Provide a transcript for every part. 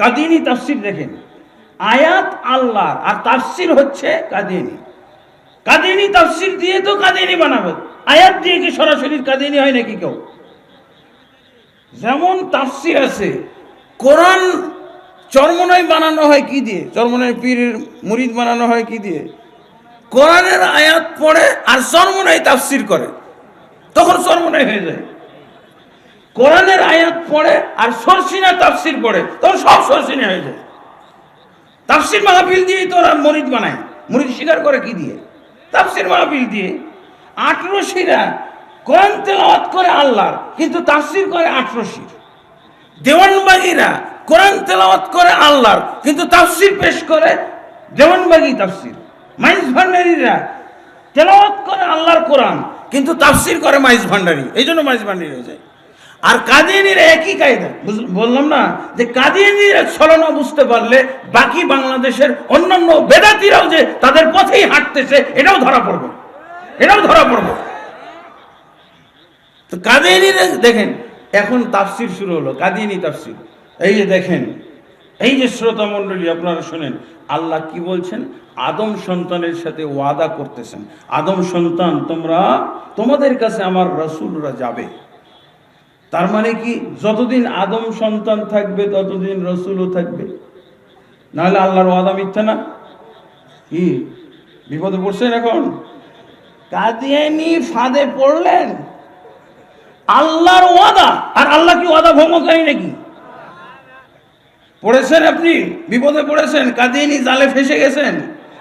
কাদিনী তাফসির দেখেন। আয়াত আল্লাহর, আর তাফসির হচ্ছে কাদিনী। কাদিনী তাফসির দিয়ে তো কাদিনী বানাবে। আয়াত দিয়ে কি সরাসরি কাদিনী হয় নাকি কেউ? যেমন তাফসির আছে, কোরআন চরমনাই বানানো হয় কি দিয়ে? চরমনাই পীরের মুরিদ বানানো হয় কি দিয়ে? কোরআনের আয়াত পড়ে আর চরমনাই তাফসির করে। তখন চরমনাই হয়ে যায়। কোরআনের আয়াত পড়ে আর সরসিনা তাফসির পড়ে। তোর সব সরসিনা হয়ে যায়। তাফসির মাহফিল দিয়েই ওরা মরিদ বানায়। মরিদ স্বীকার করে কি দিয়ে? তাফসির মাহফিল দিয়ে আটরশিরা কোরআন তেলাওয়াত করে আল্লাহর, কিন্তু তাফসির করে আটরশির দেওয়ানবাগিরা কোরআন তেলাওয়াত করে আল্লাহর, কিন্তু তাফসির পেশ করে দেওয়ানবাগি তাফসির। মাইজ ভান্ডারীরা তেলাওয়াত করে আল্লাহর কোরআন, কিন্তু তাফসির করে মাইজ ভান্ডারি। এই জন্য মাইজ ভান্ডারি হয়ে যায়। আর কাদিয়ানিরা একই কায়দা। বললাম না? যে কাদিয়ানিরা ছলনা বুঝতে পারলে বাকি বাংলাদেশের অন্যান্য বেদাতিরাও যে তাদের পথেই হাঁটতেছে, এটাও ধরা পড়বে। এটাও ধরা পড়বে। তো কাদিয়ানিরা দেখেন, এখন তাফসির শুরু হলো, কাদিয়ানি তাফসির। এই যে দেখেন, এই যে শ্রোতা মণ্ডলী, আপনারা শোনেন, আল্লাহ কি বলছেন? আদম সন্তানের সাথে ওয়াদা করতেছেন। আদম সন্তান, তোমরা তোমাদের কাছে আমার রসুলরা যাবে। তার মানে কি, যতদিন আদম সন্তান থাকবে, ততদিন রসুলও থাকবে। নাহলে আল্লাহর ওয়াদা মিথ্যা না? কি? বিপদে পড়ছেন এখন? কাদিয়ানি ফাঁদে পড়লেন। আল্লাহর ওয়াদা, আর আল্লাহ কি ওয়াদা ভঙ্গকারী নাকি? পড়েছেন আপনি? বিপদে পড়েছেন? কাদিয়ানি জালে ফেসে গেছেন?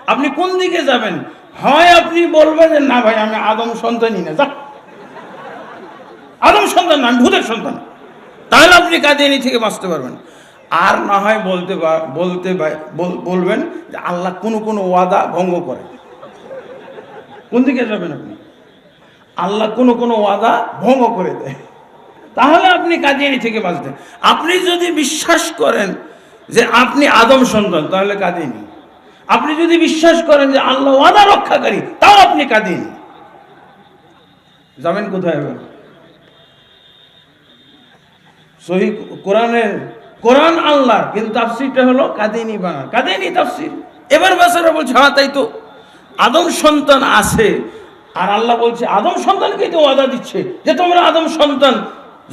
আপনি কোন দিকে যাবেন? হয় আপনি বলবেন না ভাই, আমি আদম সন্তানই না। যা আদম সন্তান না, ভূতের সন্তান। তাহলে আপনি কাদিয়ানি থেকে বাঁচতে পারবেন। আর না হয় বলতে বলতে বলবেন যে আল্লাহ কোনো কোনো ওয়াদা ভঙ্গ করে। কোন দিকে যাবেন আপনি? আল্লাহ কোনো কোনো ওয়াদা ভঙ্গ করে দেয়। তাহলে আপনি কাদিয়ানি থেকে বাঁচতেন আপনি যদি বিশ্বাস করেন যে আপনি আদম সন্তান, তাহলে কাদিয়ানি আপনি যদি বিশ্বাস করেন যে আল্লাহ ওয়াদা রক্ষাকারী, তাও আপনি কাদিয়ানি যাবেন কোথায় এবার সহি কোরআনের কোরআন আল্লাহর, কিন্তু তাফসিরটা হলো কাদিনী বাংলা। কাদিনী তাফসির। এবার বেচারা বলছে হ্যাঁ তাই তো। আদম সন্তান আছে, আর আল্লাহ বলছে, আদম সন্তানকেই তো ওয়াদা দিচ্ছে যে তোমরা আদম সন্তান,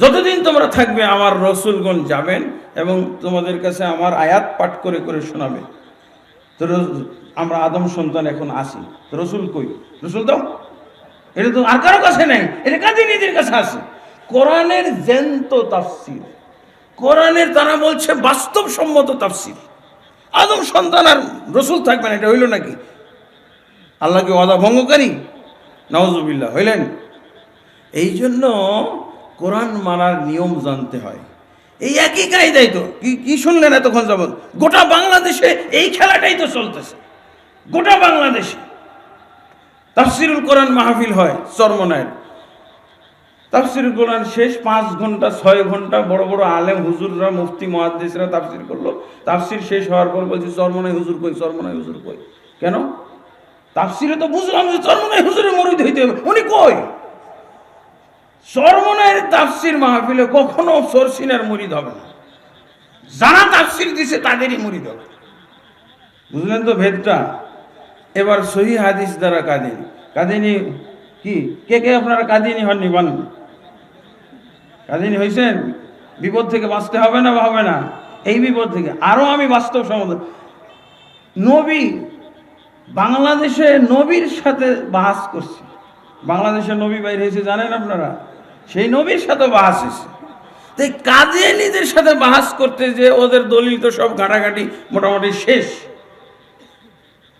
যতদিন তোমরা থাকবে আমার রসুলগণ যাবেন এবং তোমাদের কাছে আমার আয়াত পাঠ করে করে শোনাবে। তো আমরা আদম সন্তান এখন আসি রসুল কই? রসুল দাও এটা তো আর কারও কাছে নেই, এটা কাদিনীদের কাছে আছে। কোরআনের জ্যান্ত তাফসির। কোরআনের তারা বলছে বাস্তবসম্মত তাফসির। আদম সন্তান আর রসুল থাকবেন, এটা হইল নাকি? আল্লাহকে ওয়াদা ভঙ্গকারী? নওয়াজুবিল্লাহ হইলেন। এই জন্য কোরআন মানার নিয়ম জানতে হয়। এই একই কায়দাই তো, কি কি শুনলেন এতক্ষণ যাবত গোটা বাংলাদেশে এই খেলাটাই তো চলতেছে। গোটা বাংলাদেশে। তাফসিরুল কোরআন মাহফিল হয় চরমনায়ের। তাফসিরুল কোরআন শেষ পাঁচ ঘণ্টা, ছয় ঘণ্টা বড় বড় আলেম, হুজুররা, মুফতি মহাদ্দেশরা তাফসির করল। তাফসির শেষ হওয়ার পর বলছে, চরমনাই হুজুর কই, চরমনাই হুজুর কই? কেন? তাফসিরে তো বুঝলাম যে চরমনাই হুজুরের মরিদ হইতে হবে। উনি কই? চরমনায়ের তাফসির মাহফিলে কখনো সরসিনার মরিদ হবে না। যারা তাফসির দিছে তাদেরই মরিদ হবে। বুঝলেন তো ভেদটা? এবার সহি হাদিস দ্বারা কাদিনী। কাদিনী কি? কে কে আপনারা কাদিনী হননি বলেন? কাদিনী হয়েছেন? বিপদ থেকে বাঁচতে হবে না হবে না? এই বিপদ থেকে। আরও আমি বাস্তব সমাধান নবী বাংলাদেশে নবীর সাথে বাহাস করছি। বাংলাদেশে নবী বাইরে হয়েছে, জানেন আপনারা? সেই নবীর সাথে বাহাস হয়েছে। তো কাজে কাদিয়ানিদের সাথে বাহাস করতে যে ওদের দলিল তো সব ঘাটাঘাটি মোটামুটি শেষ।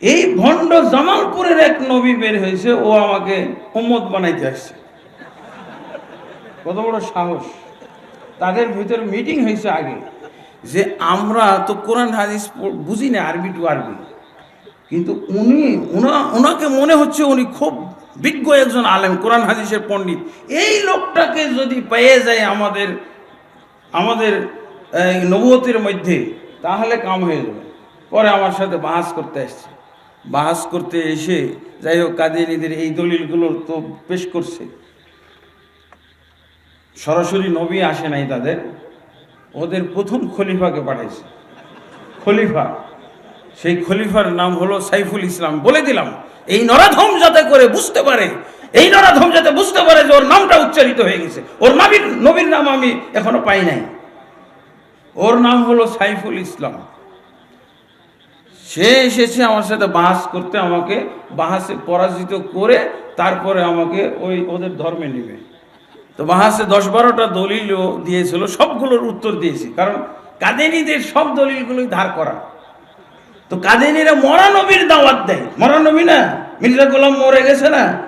এই ভণ্ড জামালপুরের এক নবী বের হয়েছে, ও আমাকে উম্মত বানাইতে আসছে। কত বড় সাহস। তাদের ভিতরে মিটিং হয়েছে আগে যে আমরা তো কোরআন হাদিস বুঝি না আরবি টু আরবি। কিন্তু উনি উনা ওনাকে মনে হচ্ছে উনি খুব বিজ্ঞ একজন আলেম কোরআন হাদিসের পণ্ডিত। এই লোকটাকে যদি পেয়ে যায় আমাদের আমাদের এই, নবুয়তের মধ্যে তাহলে কাম হয়ে যাবে। পরে আমার সাথে বাহাস করতে আসছে। বাহাস করতে এসে যাই হোক কাদিয়ানিদের এই দলিলগুলো তো পেশ করছে। সরাসরি নবী আসে নাই তাদের, ওদের প্রথম খলিফাকে পাঠাইছে। খলিফা, সেই খলিফার নাম হলো সাইফুল ইসলাম। বলে দিলাম, এই নরাধম যাতে করে বুঝতে পারে, এই নরাধম যাতে বুঝতে পারে যে ওর নামটা উচ্চারিত হয়ে গেছে, ওর নাবির, নবীর নাম আমি এখনও পাই নাই। ওর নাম হলো সাইফুল ইসলাম। সে এসেছে আমার সাথে বাহাস করতে, আমাকে বাহাসে পরাজিত করে, তারপরে আমাকে ওই ওদের ধর্মে নেবে। তো বাহাসে দশ বারোটা দলিলও দিয়েছিল, সবগুলোর উত্তর দিয়েছি। কারণ কাদেনীদের সব দলিলগুলোই ধার করা। তো কাদেনীরা মরা নবীর দাওয়াত দেয়। মরা নবী না? মির্জা গোলাম মরে গেছে না?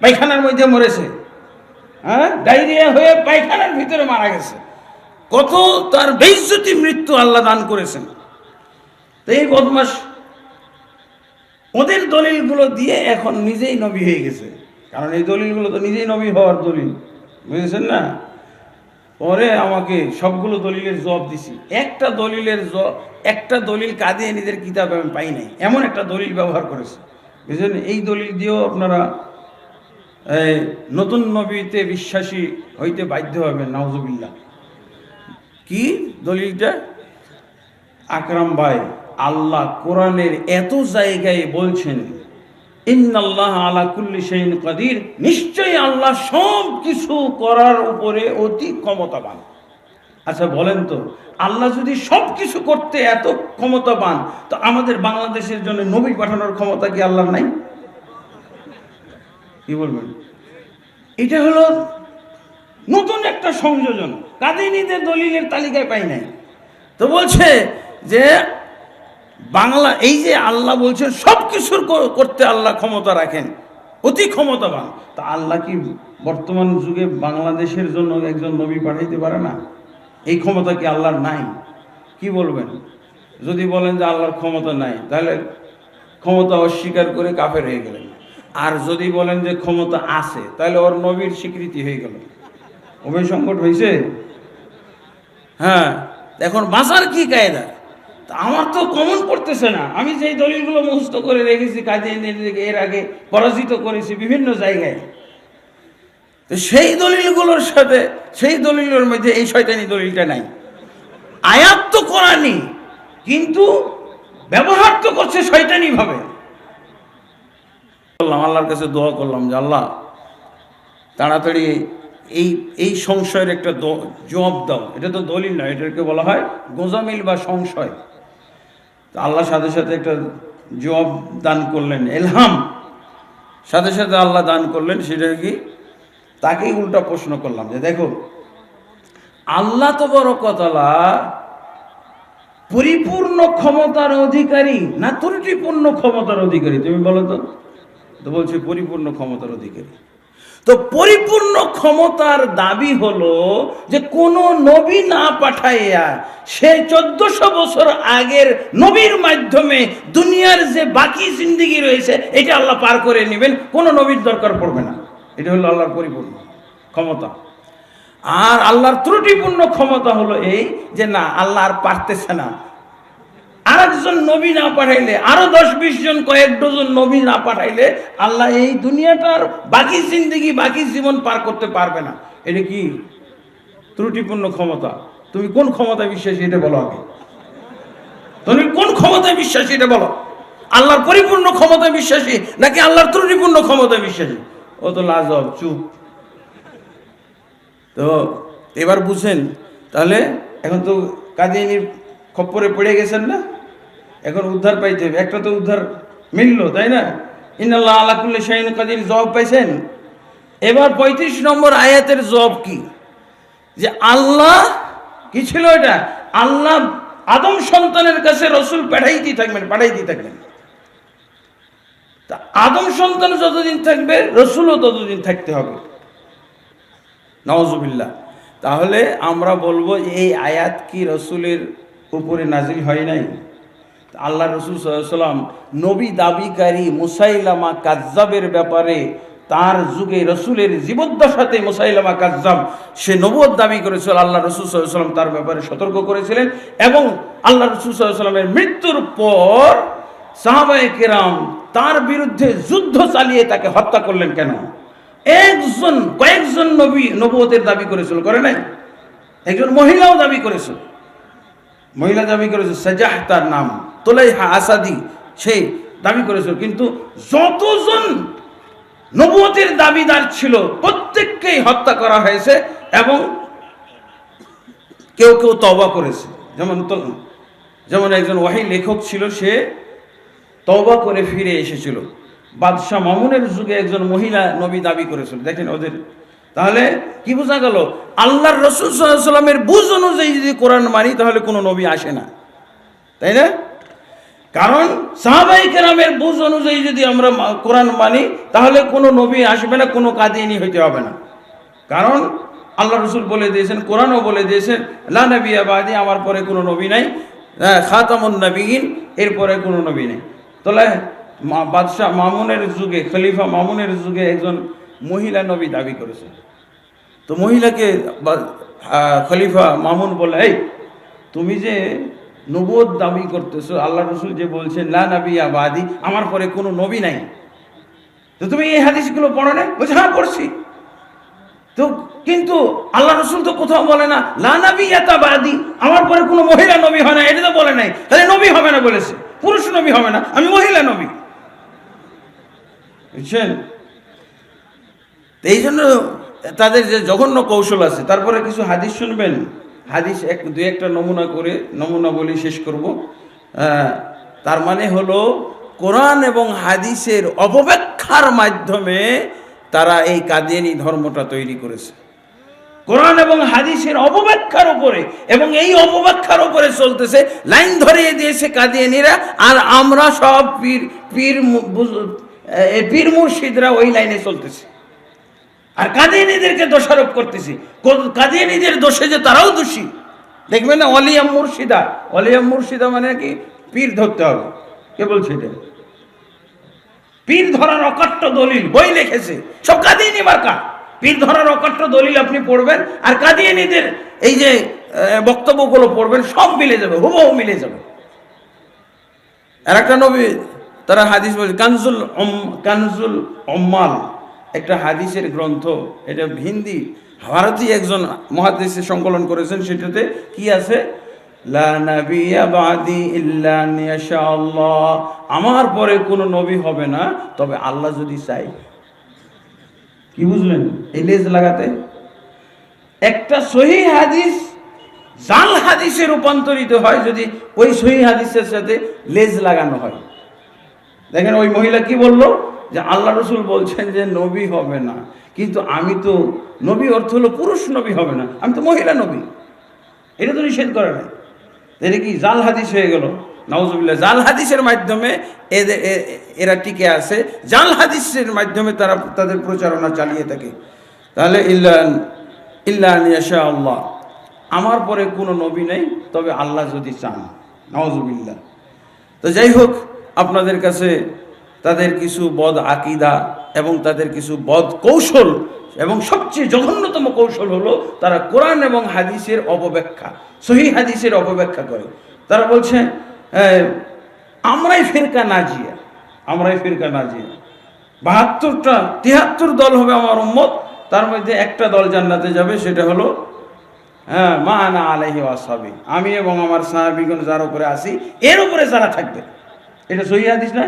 পায়খানার মধ্যে মরেছে। হ্যাঁ? ডায়রিয়া হয়ে পায়খানার ভিতরে মারা গেছে। কত তার বেইজ্জতি মৃত্যু আল্লাহ দান করেছেন। তো এই বদমাস ওদের দলিলগুলো দিয়ে এখন নিজেই নবী হয়ে গেছে। কারণ এই দলিলগুলো তো নিজেই নবী হওয়ার দলিল। বুঝেছেন না? পরে আমাকে সবগুলো দলিলের জব দিছি। একটা দলিলের জ- একটা দলিল কাঁদিয়ে নিজের কিতাব আমি পাই নাই। এমন একটা দলিল ব্যবহার করেছে। বুঝলেন এই দলিল দিয়েও আপনারা নতুন নবীতে বিশ্বাসী হইতে বাধ্য হবেন, নাউজুবিল্লাহ। কি দলিলটা? আকরাম ভাই, আল্লাহ কোরআনের এত জায়গায় বলছেন ইন্নাল্লাহ আলা কুল্লি শাইইন কাদির। নিশ্চয়ই আল্লাহ সব কিছু করার উপরে অতি ক্ষমতাবান। আচ্ছা বলেন তো, আল্লাহ যদি সব কিছু করতে এত ক্ষমতাবান, তো আমাদের বাংলাদেশের জন্য নবী পাঠানোর ক্ষমতা কি আল্লাহর নাই? কি বলবেন? এটা হলো নতুন একটা সংযোজন। কাদিনীদের দলিলের তালিকায় পাই নাই। তো বলছে যে বাংলা, এই যে আল্লাহ বলছেন সব কিছুর করতে আল্লাহ ক্ষমতা রাখেন, অতি ক্ষমতাবান। তা আল্লাহ কি বর্তমান যুগে বাংলাদেশের জন্য একজন নবী পাঠাইতে পারে না? এই ক্ষমতা কি আল্লাহর নাই? কি বলবেন? যদি বলেন যে আল্লাহর ক্ষমতা নাই, তাহলে ক্ষমতা অস্বীকার করে কাফের হয়ে গেলেন। আর যদি বলেন যে ক্ষমতা আছে, তাহলে ওর নবীর স্বীকৃতি হয়ে গেল। অভয় সংকট হয়েছে হ্যাঁ এখন বাঁচার কি কায়দা? আমার তো কমন পড়তেছে না। আমি যেই দলিলগুলো মুখস্থ করে রেখেছি, কাজে এর আগে পরাজিত করেছি বিভিন্ন জায়গায়। তো সেই দলিলগুলোর সাথে, সেই দলিলের মধ্যে এই শয়তানি দলিলটা নাই। আয়াত তো করানি কিন্তু ব্যবহার তো করছে শয়তানি ভাবে আল্লাহর কাছে দোয়া করলাম যে, আল্লাহ, তাড়াতাড়ি এই এই সংশয়ের একটা জবাব দাও। এটা তো দলিল নয়, এটাকে বলা হয় গোজামিল বা সংশয়। আল্লাহ সাথে সাথে একটা জবাব দান করলেন, এলহাম। সাথে সাথে আল্লাহ দান করলেন, সেটা কি? তাকেই উল্টা প্রশ্ন করলাম যে, দেখো, আল্লাহ তো বড় কথালা পরিপূর্ণ ক্ষমতার অধিকারী না ত্রুটিপূর্ণ ক্ষমতার অধিকারী? তুমি বলো তো। তো বলছে পরিপূর্ণ ক্ষমতার অধিকারী। তো পরিপূর্ণ ক্ষমতার দাবি হলো যে কোন নবী না পাঠাইয়া সে চোদ্দশো বছর আগের নবীর মাধ্যমে দুনিয়ার যে বাকি জিন্দিগি রয়েছে, এটা আল্লাহ পার করে নেবেন। কোনো নবীর দরকার পড়বে না। এটা হলো আল্লাহর পরিপূর্ণ ক্ষমতা। আর আল্লাহর ত্রুটিপূর্ণ ক্ষমতা হলো এই যে না, আল্লাহ আর পারতেছে না। আরেকজন নবী না পাঠাইলে, আরও দশ বিশ জন, কয়েক ডজন নবী না পাঠাইলে আল্লাহ এই দুনিয়াটার বাকি জিন্দগি, বাকি জীবন পার করতে পারবে না। এটা কি? ত্রুটিপূর্ণ ক্ষমতা। তুমি কোন ক্ষমতায় বিশ্বাসী এটা বলো আগে। তুমি কোন ক্ষমতায় বিশ্বাসী এটা বলো। আল্লাহর পরিপূর্ণ ক্ষমতায় বিশ্বাসী নাকি আল্লাহর ত্রুটিপূর্ণ ক্ষমতায় বিশ্বাসী? ও তো লাজব, চুপ। তো এবার বুঝেন, তাহলে এখন তো কাদিনীর খপ্পরে পড়ে গেছেন না? এখন উদ্ধার পাইতে হবে। একটা তো উদ্ধার মিললো, তাই না? ইনাল্লাহ আলাকুল্লি শাহিন কাদির, জবাব পাইছেন? এবার পঁয়ত্রিশ নম্বর আয়াতের জব কি? যে আল্লাহ, কি ছিল এটা? আল্লাহ আদম সন্তানের কাছে রসুল পাঠাইতেই থাকবেন পাঠাইতেই থাকবেন। তা আদম সন্তান যতদিন থাকবে, রসুলও ততদিন থাকতে হবে। নওয়াজুবিল্লাহ তাহলে আমরা বলব, এই আয়াত কি রসুলের উপরে নাজিল হয় নাই? আল্লাহ রসুল সাল্লাম নবী দাবিকারী মুসাইলামা কাজ্জাবের ব্যাপারে তার যুগে রসুলের জীবদ্দশাতে মুসাইলামা কাজ্জাব, সে নবদ দাবি করেছিল, আল্লাহ রসুল সাল্লাম তার ব্যাপারে সতর্ক করেছিলেন এবং আল্লাহ রসুল সাল্লামের মৃত্যুর পর সাহাবায়ে কেরাম তার বিরুদ্ধে যুদ্ধ চালিয়ে তাকে হত্যা করলেন কেন? একজন, কয়েকজন নবী নবতের দাবি করেছিল, করে নাই? একজন মহিলাও দাবি করেছিল। মহিলা দাবি করেছে, সাজাহ তার নাম, তোলাইহা আসাদি। সেই দাবি করেছিল। কিন্তু যতজন নবুয়তের দাবিদার ছিল, প্রত্যেককেই হত্যা করা হয়েছে এবং কেউ কেউ তবা করেছে। যেমন যেমন একজন ওয়াহি লেখক ছিল, সে তবা করে ফিরে এসেছিল। বাদশাহ মামুনের যুগে একজন মহিলা নবী দাবি করেছিল। দেখেন ওদের তাহলে কি বোঝা গেল? আল্লাহর রসুল সাল্লামের বুঝ অনুযায়ী যদি কোরআন মানি তাহলে কোনো নবী আসে না। তাই না? কারণ সাহাবাই কেরামের বুঝ অনুযায়ী যদি আমরা কোরআন মানি তাহলে কোনো নবী আসবে না কোনো কাদিয়ানি হইতে হবে না। কারণ আল্লাহ রসুল বলে দিয়েছেন কোরআনও বলে দিয়েছেন লা নবী আবাদি আমার পরে কোনো নবী নাই। হ্যাঁ, খাতামুন নবীন এরপরে কোনো নবী নেই। তাহলে বাদশাহ মামুনের যুগে খলিফা মামুনের যুগে একজন মহিলা নবী দাবি করেছে। তো মহিলাকে খলিফা মামুন বলে, এই, তুমি যে নবদ দাবি করতেছো, আল্লাহ রসুল যে বলছেন, লা নবী আবাদি আমার পরে কোনো নবী নাই। তো তুমি এই হাদিসগুলো পড়ো না বলছে হ্যাঁ পড়ছি। তো কিন্তু আল্লাহ রসুল তো কোথাও বলে না, লা নবী বাদি, আমার পরে কোনো মহিলা নবী হয় না। এটা তো বলে নাই। তাহলে নবী হবে না বলেছে। পুরুষ নবী হবে না। আমি মহিলা নবী। বুঝছেন? এই জন্য তাদের যে জঘন্য কৌশল আছে, তারপরে কিছু হাদিস শুনবেন। হাদিস এক, দুই একটা নমুনা করে, নমুনা বলি শেষ করব। তার মানে হলো, কোরআন এবং হাদিসের অপব্যাখ্যার মাধ্যমে তারা এই কাদিয়ানি ধর্মটা তৈরি করেছে। কোরআন এবং হাদিসের অপব্যাখ্যার উপরে এবং এই অপব্যাখ্যার উপরে চলতেছে, লাইন ধরিয়ে দিয়েছে কাদিয়ানিরা, আর আমরা সব পীর পীর পীর মুর্শিদরা ওই লাইনে চলতেছে। আর কাদিয়ানিদেরকে দোষারোপ করতেছি। কাদিয়ানিদের দোষে যে তারাও দোষী। দেখবেন না অলিয়াম মুর্শিদা। অলিয়াম মুর্শিদা মানে কি? পীর ধরতে হবে। কে বলছে এটা? পীর ধরার অকট্ট দলিল, বই লিখেছে। সব কাদিয়ানি মার্কা। পীর ধরার অকট্ট দলিল আপনি পড়বেন, আর কাদিয়ানিদের এই যে বক্তব্যগুলো পড়বেন, সব মিলে যাবে, হুবহু মিলে যাবে। আর একটা নবী, তারা হাদিস বলছে, কানজুল কানজুল অম্মাল একটা হাদিসের গ্রন্থ, এটা হিন্দি, ভারতী একজন মহাদেশে সংকলন করেছেন সেটাতে কি আছে? আমার পরে কোনো নবী হবে না, তবে আল্লাহ যদি চাই কি বুঝলেন? এই লেজ লাগাতে। একটা সহি হাদিস জাল হাদিসে রূপান্তরিত হয় যদি ওই সহি হাদিসের সাথে লেজ লাগানো হয়। দেখেন ওই মহিলা কি বলল? যে আল্লাহ রসুল বলছেন যে নবী হবে না। কিন্তু আমি তো নবী অর্থ হলো পুরুষ নবী হবে না। আমি তো মহিলা নবী। এটা তো নিষেধ করে না এটা কি জাল হাদিস হয়ে গেল? নওয়াজুবিল্লাহ জাল হাদিসের মাধ্যমে এদের এরা টিকে আছে। জাল হাদিসের মাধ্যমে তারা তাদের প্রচারণা চালিয়ে থাকে। তাহলে ইল্লা ইল্লা ইয়াশা আল্লাহ। আমার পরে কোনো নবী নেই, তবে আল্লাহ যদি চান। নওয়াজুবিল্লাহ তো যাই হোক, আপনাদের কাছে তাদের কিছু বদ আকিদা এবং তাদের কিছু বদ কৌশল এবং সবচেয়ে জঘন্যতম কৌশল হলো তারা কোরআন এবং হাদিসের অপব্যাখ্যা সহি হাদিসের অপব্যাখ্যা করে। তারা বলছে "এই, আমরাই ফিরকা নাজিয়া আমরাই ফিরকা নাজিয়া বাহাত্তরটা তিয়াত্তর দল হবে আমার উম্মত তার মধ্যে একটা দল জান্নাতে যাবে সেটা হলো হ্যাঁ মা আনা আলাইহি ওয়াসাবি আমি এবং আমার সাহাবিগণ যার উপরে আসি এর উপরে যারা থাকবে। এটা সহি হাদিস না?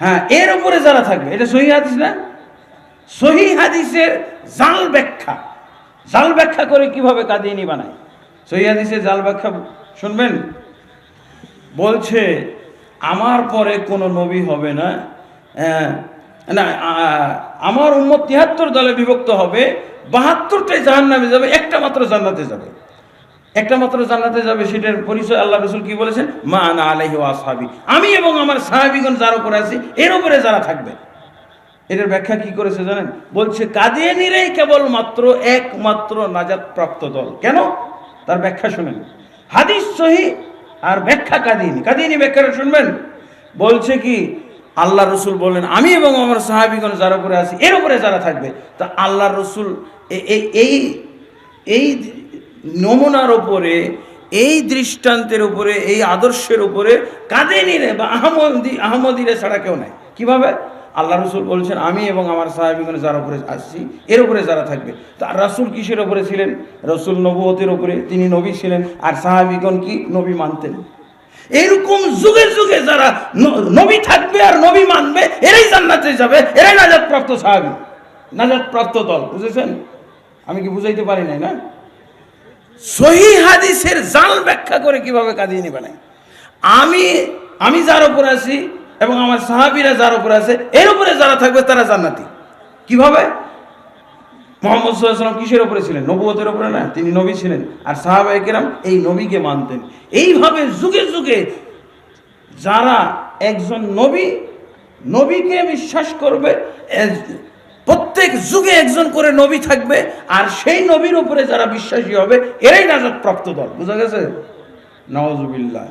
হ্যাঁ এর উপরে যারা থাকবে, এটা সহি হাদিস না? সহি হাদিসের জাল ব্যাখ্যা। জাল ব্যাখ্যা করে কীভাবে কাদিনী বানায়? সহি হাদিসের জাল ব্যাখ্যা শুনবেন? বলছে, আমার পরে কোনো নবী হবে না। না আমার উম্মত তিয়াত্তর দলে বিভক্ত হবে, বাহাত্তরটাই জাহান নামে যাবে, একটা মাত্র জান্নাতে যাবে। একটা মাত্র জান্নাতে যাবে, সেটার পরিচয় আল্লাহ রসুল কি বলেছেন? মা আনা আলাইহি ওয়াসহাবি আমি এবং আমার সাহাবিগণ যার উপরে আছি, এর উপরে যারা থাকবে। এটার ব্যাখ্যা কি করেছে জানেন? বলছে, কাদিয়ানিরাই কেবলমাত্র একমাত্র নাজাত প্রাপ্ত দল। কেন? তার ব্যাখ্যা শুনেন। হাদিস সহি আর ব্যাখ্যা কাদিয়ানি। কাদিয়ানি ব্যাখ্যাটা শুনবেন? বলছে কি, আল্লাহ রসুল বলেন আমি এবং আমার সাহাবিগণ যার উপরে আছি, এর উপরে যারা থাকবে। তা আল্লাহ রসুল এই এই নমুনার ওপরে এই দৃষ্টান্তের উপরে, এই আদর্শের উপরে কাঁদেনি রে বা আহমদি আহমদিরে ছাড়া কেউ নাই। কীভাবে? আল্লাহ রসুল বলছেন, আমি এবং আমার সাহাবিগণ যার উপরে আসছি এর উপরে যারা থাকবে। তার রাসুল কিসের উপরে ছিলেন? রসুল নবুয়তের উপরে, তিনি নবী ছিলেন, আর সাহাবিগণ কি? নবী মানতেন। এরকম যুগে যুগে যারা নবী থাকবে আর নবী মানবে, এরাই জান্নাতে যাবে, এরাই নাজাদ প্রাপ্ত সাহাবি। নাজাদ প্রাপ্ত দল, বুঝেছেন? আমি কি বুঝাইতে পারি নাই না? সহি হাদিসের জাল ব্যাখ্যা করে কীভাবে কাঁদিয়ে নিবে নাই আমি আমি যার উপরে আছি এবং আমার সাহাবিরা যার উপরে আছে, এর উপরে যারা থাকবে তারা জান্নাতি। কীভাবে? মোহাম্মদ সাল্লাম কিসের উপরে ছিলেন? নবুয়তের উপরে না? তিনি নবী ছিলেন। আর সাহাবাই কেরাম এই নবীকে মানতেন। এইভাবে যুগে যুগে যারা একজন নবী, নবীকে বিশ্বাস করবে প্রত্যেক যুগে একজন করে নবী থাকবে, আর সেই নবীর উপরে যারা বিশ্বাসী হবে, এরাই নাজাত প্রাপ্ত দল। বুঝা গেছে? নওয়াজুবিল্লাহ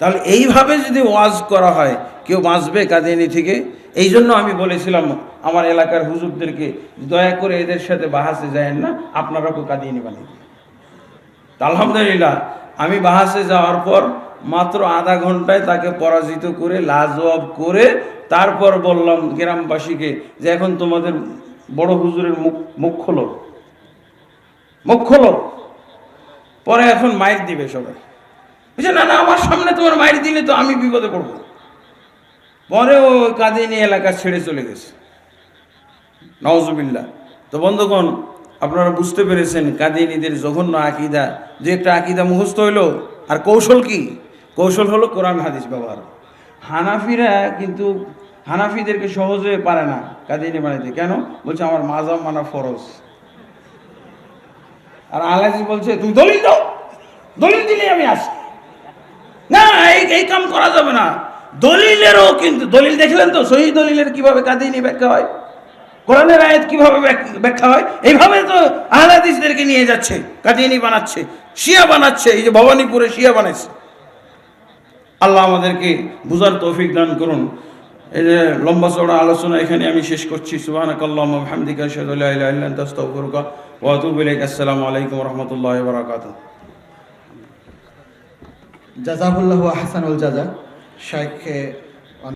তাহলে এইভাবে যদি ওয়াজ করা হয়, কেউ বাঁচবে কাদিয়ানি থেকে এই জন্য আমি বলেছিলাম, আমার এলাকার হুজুরদেরকে, দয়া করে এদের সাথে বাহাসে যায় না, আপনারা কেউ কাদিয়ানি বানিয়ে। আলহামদুলিল্লাহ, আমি বাহাসে যাওয়ার পর মাত্র আধা ঘন্টায় তাকে পরাজিত করে লাজবাব করে তারপর বললাম গ্রামবাসীকে যে এখন তোমাদের বড় হুজুরের মুখ মুখ খোলো। মুখ খোলো। পরে এখন মাইক দিবে সবাই। বুঝছে না না, আমার সামনে তোমার মাইক দিলে তো আমি বিপদে পড়ব। পরে ও কাদিনী এলাকা ছেড়ে চলে গেছে। নওয়াজুবিল্লাহ তো বন্ধুগণ, আপনারা বুঝতে পেরেছেন কাদিনীদের জঘন্য আকিদা। যে একটা আকিদা মুখস্থ হইল, আর কৌশল কি? কৌশল হলো কোরআন হাদিস ব্যবহার। হানাফিরা কিন্তু হানাফিদেরকে সহজে পারে না কাদিনী বানাইতে। কেন? বলছে, আমার মাজাম মানা ফরজ। আর আলাজি বলছে, তুমি দলিল দাও, দলিল দিলে আমি আসি। না, এই এই কাম করা যাবে না। দলিলেরও কিন্তু, দলিল দেখলেন তো, সহি দলিলের কীভাবে কাদিনী ব্যাখ্যা হয়? কোরআনের আয়াত কীভাবে ব্যাখ্যা হয়? এইভাবে তো আহলাদিসদেরকে নিয়ে যাচ্ছে কাদিনী বানাচ্ছে। শিয়া বানাচ্ছে, এই যে ভবানীপুরে শিয়া বানাচ্ছে আল্লাহ আমাদেরকে বুঝার তৌফিক দান করুন। এই যে লম্বা চড়া আলোচনা এখানে আমি শেষ করছি। সুবহানাক আল্লাহুম্মা ওয়া বিহামদিকা আশহাদু আল্লা ইলাহা ইল্লা আনতা, আস্তাগফিরুকা ওয়া আতুবু ইলাইক। আসসালামু আলাইকুম রাহমাতুল্লাহি জাজাহুল্লাহ আহসানুল জাজা। শাইখে